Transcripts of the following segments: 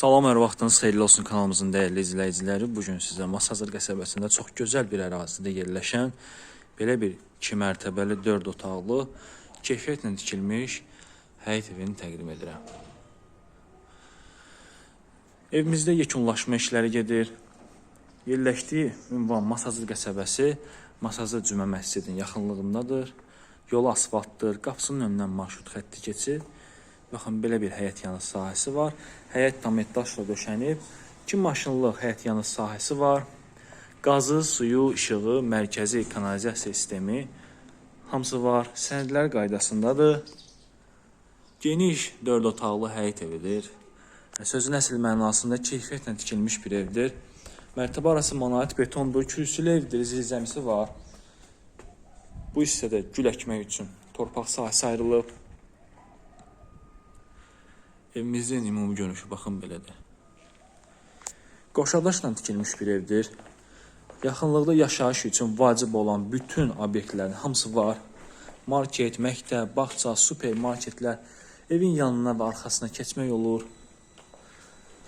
Salam, hər vaxtınız xeyirli olsun kanalımızın dəyərli izləyiciləri. Bu gün sizə Masazır qəsəbəsində çox gözəl bir ərazidə yerləşən belə bir 2 mərtəbəli 4 otaqlı keyfiyyətlə tikilmiş həyət evini təqdim edirəm. Evimizdə yekunlaşma işləri gedir. Yerləşdiyi ünvan Masazır qəsəbəsi Masazır Cümə məscidinin yaxınlığındadır. Yolu asfaltdır, qapısının önündən marşrut xətti keçir. Baxın belə bir həyət yanı sahəsi var. Həyət tam daşla döşənib. 2 maşınlıq həyət yanı sahəsi var. Qazı, suyu, işığı, mərkəzi kanalizasiya sistemi hamısı var. Sənədlər qaydasındadır. Geniş 4 otaqlı həyət evidir. Sözün əsl mənasında keyfiyyətlə tikilmiş bir evdir. Mərtəbə arası monolit betondur, kürsülü evdir, zilzəmisi var. Bu hissədə gül əkmək üçün torpaq sahəsi ayrılıb. Evimizin ümumi görünüşü baxın belədir. Qoşadaşla tikilmiş bir evdir. Yaxınlıqda yaşayış üçün vacib olan bütün obyektlərin hamısı var. Market, məktəb, bağça, supermarketlər evin yanına və arxasına keçmək olur.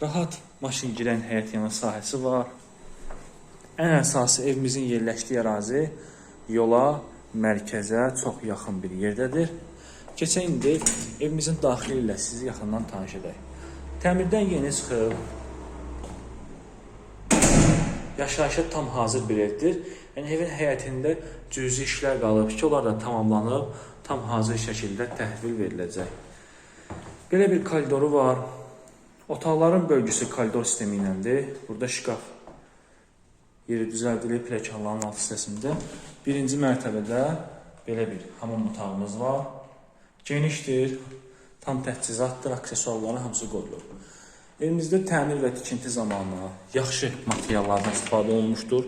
Rahat maşın girən həyət yanı sahəsi var. Ən əsası evimizin yerləşdiyi ərazi yola, mərkəzə çox yaxın bir yerdədir. Keçən indi evimizin daxili ilə sizi yaxından tanış edək. Təmirdən yeni çıxıb, yaşayışa tam hazır bir evdir. Yəni evin həyətində cüzi işlər qalıb ki, onlar da tamamlanıb, tam hazır şəkildə təhvil veriləcək. Belə bir koridoru var. Otaqların bölgüsü koridor sistemi iləndir. Burada şkaf yeri düzəldilib pləkanların alt hissəsində. Birinci mərtəbədə belə bir hamam otağımız var. Genişdir, tam təchizatdır, aksesuarların hamısı qoyulub. Evimizdə təmir və tikinti zamanı yaxşı materiallardan istifadə olunmuşdur.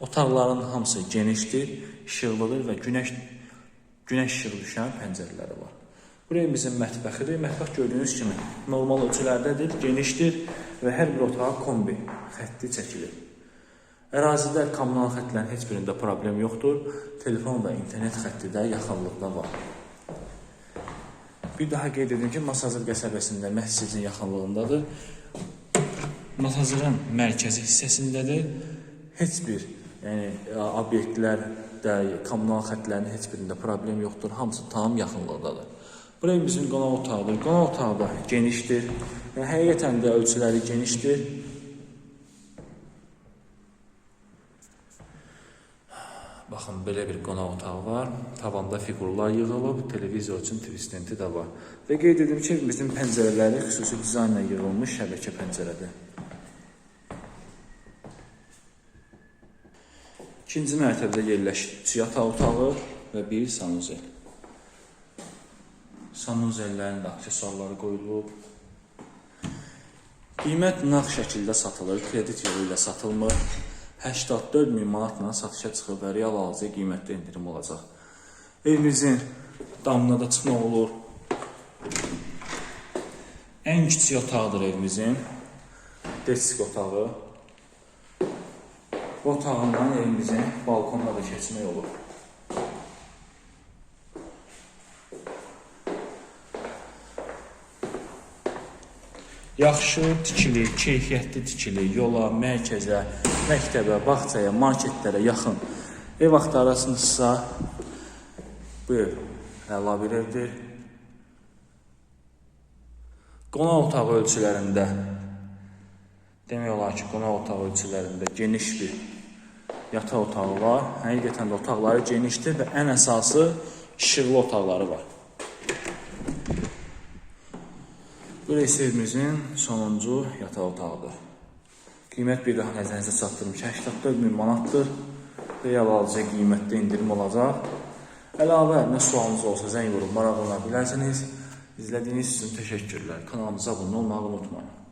Otaqların hamısı genişdir, işıqlıdır və günəş günəş işığı düşən pəncərələri var. Bura evimizin mətbəxidir. Mətbəx gördüyünüz kimi normal ölçülərdədir, genişdir və hər bir otağa kombi xətti çəkilir. Ərazidə kommunal xəttlərin heç birində problem yoxdur. Telefon və internet xətti də yaxınlıqda var. Bir daha qeyd edim ki, Masazır qəsəbəsində məscidin yaxınlığındadır. Masazırın mərkəzi hissəsindədir. Heç bir yəni obyektlərdə, kommunal xəttlərin heç birində problem yoxdur. Hamısı tam yaxınlıqdadır. Bura bizim qonaq otağıdır. Qonaq otağı da genişdir. Yəni həqiqətən də ölçüləri genişdir. Baxın, belə bir qonaq otağı var. Tavanda fiqurlar yığılıb, televizor üçün tvistenti də var. Və qeyd edim ki, bizim pəncərələri xüsusi dizaynla yığılmış şəbəkə pəncərədir. İkinci mərtəbədə yerləşir yataq otağı və bir sanuzel. Sanuzellərin də aksesuarları qoyulub. Qiymət nağd şəkildə satılır, kredit yolu ilə satılmır. 84 min manatla satışa çıxıb və real alıcıya qiymətdə endirim olacaq. Evimizin damına da çıxmaq olur. Ən kiçik otaqdır evimizin. Desk otağı. Bu otağından evimizin balkonuna da keçmək olur. Yaxşı tikili, keyfiyyətli tikili yola, mərkəzə, məktəbə, bağçaya, marketlərə yaxın ev axtarırsınızsa bu ev əla bir evdir. Qonaq otağı ölçülərində demək olar ki, qonaq otağı ölçülərində geniş bir yataq otağı var. Həqiqətən də otaqları genişdir və ən əsası işıqlı otaqları var. Bu isə evimizin sonuncu yataq otağıdır. Qiymət bir daha nəzərinizə çatdırım ki, 84 min manatdır. Real alıcıya qiymətdə indirim olacaq. Əlavə nə sualınız olsa zəng vurub maraqlana bilərsiniz. İzlədiyiniz üçün təşəkkürlər. Kanalımıza abunə olmağı unutmayın.